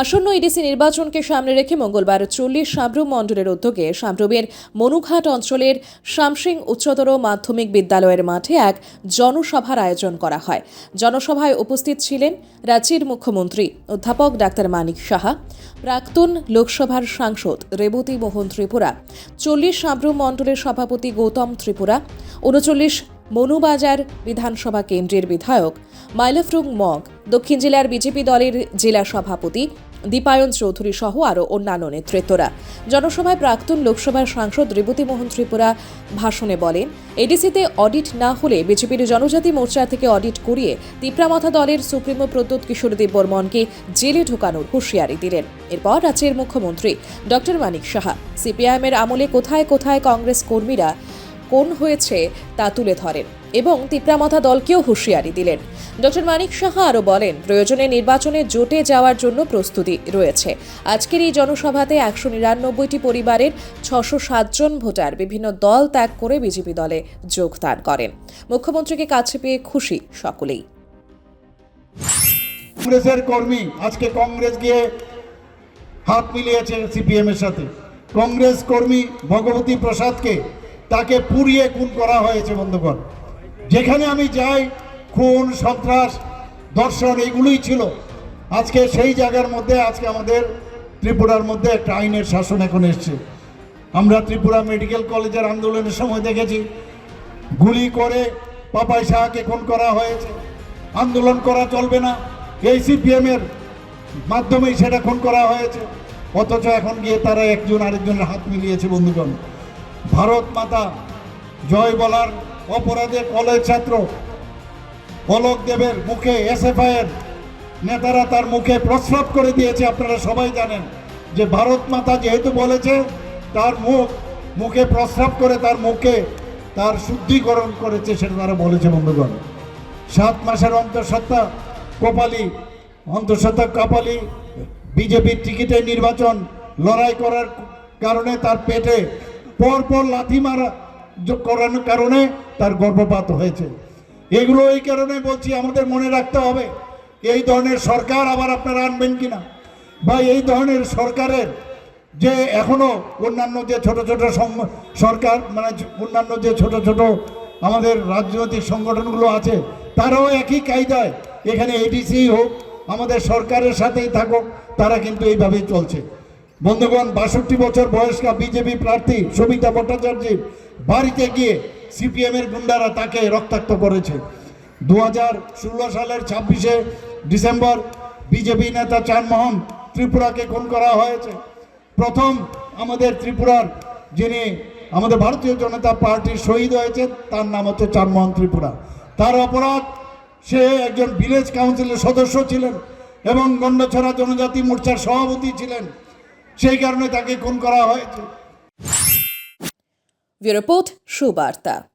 আসন্ন ইডিসি নির্বাচনকে সামনে রেখে মঙ্গলবার চল্লিশ সাবরুম মণ্ডলের উদ্যোগে সাবরুমের মনুঘাট অঞ্চলের শামসিং উচ্চতর মাধ্যমিক বিদ্যালয়ের মাঠে এক জনসভার আয়োজন করা হয়। জনসভায় উপস্থিত ছিলেন রাজ্যের মুখ্যমন্ত্রী অধ্যাপক ডাক্তার মানিক সাহা, প্রাক্তন লোকসভার সাংসদ রেবতী মোহন ত্রিপুরা, চল্লিশ সাবরুম মণ্ডলের সভাপতি গৌতম ত্রিপুরা, উনচল্লিশ মনুবাজার বিধানসভা কেন্দ্রের বিধায়ক মাইলফরুং মগ দক্ষিণ জেলার বিজেপি দলের জেলা সভাপতি দীপায়ন চৌধুরী সহ আরও অন্যান্য নেতৃত্বরা। জনসভায় প্রাক্তন লোকসভার সাংসদ রেবতী মোহন ত্রিপুরা ভাষণে বলেন, এডিসিতে অডিট না হলে বিজেপির জনজাতি মোর্চা থেকে অডিট করিয়ে তিপ্রামথা দলের সুপ্রিমো প্রদ্যুৎ কিশোর দেববর্মনকে জেলে ঢোকানোর হুঁশিয়ারি দিলেন। এরপর রাজ্যের মুখ্যমন্ত্রী ডক্টর মানিক সাহা। সিপিআইএমের আমলে কোথায় কোথায় কংগ্রেস কর্মীরা কোন হয়েছে তা তুলে ধরেন। এবং তিপ্রামথা দলকেও হুঁশিয়ারি দিলেন। ডক্টর মানিক সাহা আরও বলেন, প্রয়োজনে নির্বাচনে জোটে যাওয়ার জন্য প্রস্তুতি রয়েছে। আজকের এই জনসভাতে একশো নিরানব্বইটি পরিবারের ছশো সাতজন ভোটার বিভিন্ন দল ত্যাগ করে বিজেপি দলে যোগদান করেন। মুখ্যমন্ত্রীকে কাছে পেয়ে খুশি সকলেই। কংগ্রেসের কর্মী, আজকে কংগ্রেস গিয়ে হাত মিলিয়েছে সিপিএম এর সাথে। কংগ্রেস কর্মী ভগবতী প্রসাদকে তাকে পুড়িয়ে খুন করা হয়েছে, বন্ধুগণ। যেখানে আমি যাই, খুন, সন্ত্রাস, দর্শন এইগুলোই ছিল। আজকে সেই জায়গার মধ্যে, আজকে আমাদের ত্রিপুরার মধ্যে একটা আইনের শাসন এখন এসছে। আমরা ত্রিপুরা মেডিকেল কলেজের আন্দোলনের সময় দেখেছি, গুলি করে পাপাই শাহকে খুন করা হয়েছে। আন্দোলন করা চলবে না। এই সিপিএম এর মাধ্যমেই সেটা খুন করা হয়েছে। অথচ এখন গিয়ে তারা একজন আরেকজনের হাত মিলিয়েছে, বন্ধুগণ। ভারত মাতা, জয় বলার অপরাধে কলেজ ছাত্র। পলক দেবের মুখে এসএফআই এর নেতারা তার মুখে প্রস্রাব করে দিয়েছে, আপনারা সবাই জানেন যে ভারত মাতা যেহেতু বলেছে, তার মুখ, মুখে প্রস্রাব করে তার মুখে তার শুদ্ধিকরণ করেছে সেটা তারা বলেছে, বন্ধুগণ। সাত মাসের অন্তঃসত্ত্বা কপালি অন্তঃসত্ত্বা কপালি বিজেপির টিকিটে নির্বাচন লড়াই করার কারণে তার পেটে পরপর লাথি মারা করানোর কারণে তার গর্ভপাত হয়েছে। এগুলো এই কারণে বলছি, আমাদের মনে রাখতে হবে, এই ধরনের সরকার আবার আপনারা আনবেন কিনা? বা এই ধরনের সরকারের যে এখনও অন্যান্য যে ছোট ছোট সরকার মানে অন্যান্য যে ছোট ছোট আমাদের রাজনৈতিক সংগঠনগুলো আছে, তারাও একই কায়দায় এখানে এডিসি হোক, আমাদের সরকারের সাথেই থাকুক, তারা কিন্তু এইভাবেই চলছে। বন্ধুগণ, বাষট্টি বছর বয়স্কা বিজেপি প্রার্থী সবিতা ভট্টাচার্যের বাড়িতে গিয়ে সিপিএম এর গুন্ডারা তাকে রক্তাক্ত করেছে। দু হাজার ষোলো সালের ছাব্বিশে ডিসেম্বর বিজেপি নেতা চানমোহন ত্রিপুরাকে খুন করা হয়েছে। প্রথম আমাদের ত্রিপুরার যিনি আমাদের ভারতীয় জনতা পার্টির শহীদ হয়েছে তার নাম হচ্ছে চানমোহন ত্রিপুরা। তার অপরাধ, সে একজন ভিলেজ কাউন্সিলের সদস্য ছিলেন এবং গন্ডছড়া জনজাতি মোর্চার সভাপতি ছিলেন। সেই কারণে তাকে খুন করা হয়েছে। Bureau report Subarta.